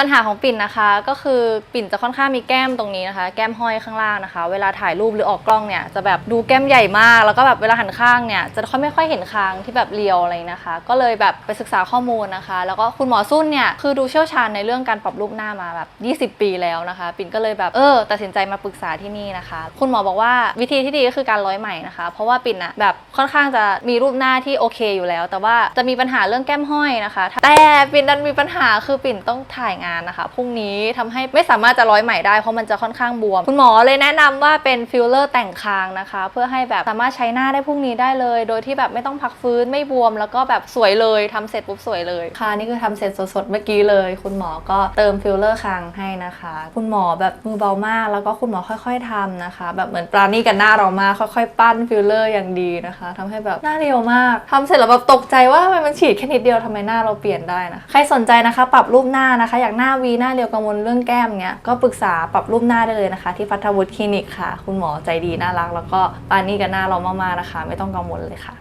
ปัญหาของปิ่นนะคะก็คือปิ่นจะค่อนข้างมีแก้มตรงนี้นะคะ แก้มห้อยข้างล่างนะคะ เวลาถ่ายรูปหรือออกกล้องเนี่ยจะแบบดูแก้มใหญ่มาก แล้วก็แบบเวลาหันข้างเนี่ยจะค่อยไม่ค่อยเห็นคางที่แบบเรียวอะไรนะคะ ก็เลยแบบไปศึกษาข้อมูลนะคะ แล้วก็คุณหมอซุ่นเนี่ยคือดูเชี่ยวชาญในเรื่องการปรับรูปหน้ามาแบบ 20 ปีแล้วนะคะ ปิ่นก็เลยแบบเออตัดสินใจมาปรึกษาที่นี่นะคะ คุณหมอบอกว่าวิธีที่ดีก็คือการร้อยใหม่นะคะ เพราะว่าปิ่นอะแบบค่อนข้างจะมีรูปหน้าที่โอเคอยู่แล้ว แต่ว่าจะมีปัญหาเรื่องแก้มห้อยนะคะ แต่ปิ่นดันมีปัญหาคือปิ่นต้องถ่ายงานนะคะพรุ่งนี้ทำให้ไม่สามารถจะร้อยใหม่ได้เพราะมันจะค่อนข้างบวม คุณหมอเลยแนะนำว่าเป็นฟิลเลอร์แต่งคางนะคะ เพื่อให้แบบสามารถใช้หน้าได้พรุ่งนี้ได้เลย โดยที่แบบไม่ต้องพักฟื้นไม่บวม แล้วก็แบบสวยเลยทำเสร็จปุ๊บสวยเลยค่ะนี่คือทำเสร็จสดๆเมื่อกี้เลย คุณหมอก็เติมฟิลเลอร์คางให้นะคะ คุณหมอแบบมือเบามาก แล้วก็คุณหมอค่อย ๆทำนะคะ แบบเหมือนปราณีกับหน้าเรามากค่อยๆ ปั้นฟิลเลอร์อย่างดีนะคะทำให้แบบหน้าเรียวมากทำเสร็จแล้วแบบตกใจว่าทำไมมันฉีดแค่นิดเดียวทำไมหน้าเราเปลี่ยนได้นะใครสนใจนะคะ ปรับรูปหน้านะคะอยากหน้าวีหน้าเรียวกังวลเรื่องแก้มเนี้ยก็ปรึกษาปรับรูปหน้าได้เลยนะคะ ที่พัทวุฒิคลินิกค่ะ คุณหมอใจดีน่ารัก แล้วก็ปรานี่กับหน้าเรามากๆนะคะ ไม่ต้องกังวลเลยค่ะ